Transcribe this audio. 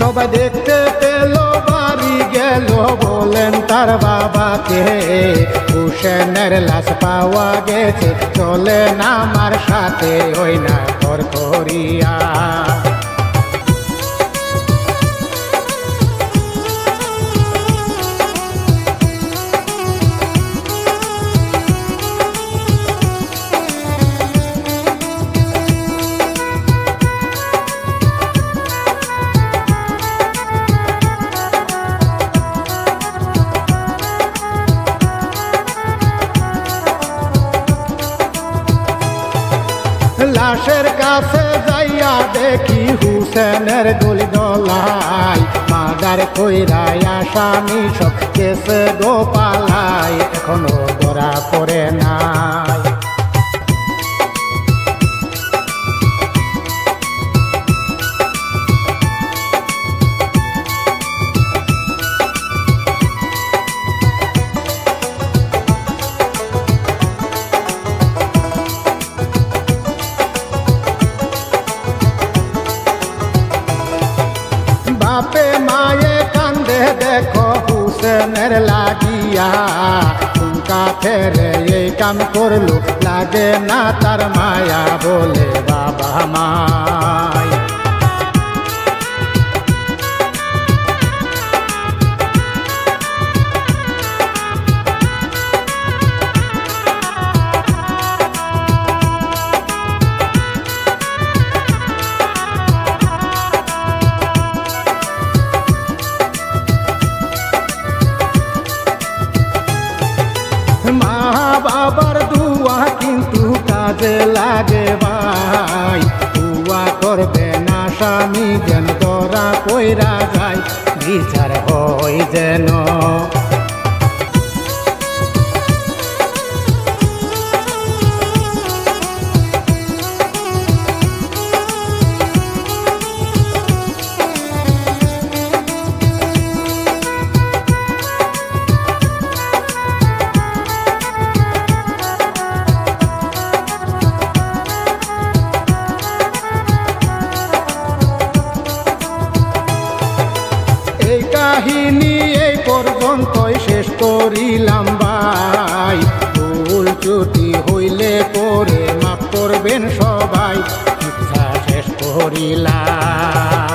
সবাই দেখতে পেল, বাড়ি গেল বলেন তার বাবাকে। হুসেনের লাশ পাওয়া গেছে, চলে না আমার সাথে, ওই না কর করিয়া লাশের কাছে যাইয়া দেখি হুসেনের গলি দলাই। মাদার কইরাই আসামি সব কেসে গোপালাই এখনও ধরা পড়ে নাই বাপে মায়ে কান্দে, দেখো হুসেনের লাগিয়া। ঠুমকা ফেরে এই কাম করল, লাগে না তার মায়া বলে বাবা মা। বাবার দুয়া কিন্তু কাজে লাগে ভাই। দুয়া করবে না স্বামী যেন তোরা কইরা যায়, বিচার হয় যেন। কাহিনী এই পর্যন্তই শেষ করিলাম ভাই। ভুল চুটি হইলে পরে মাফ করবেন সবাই। শেষ করিলাম।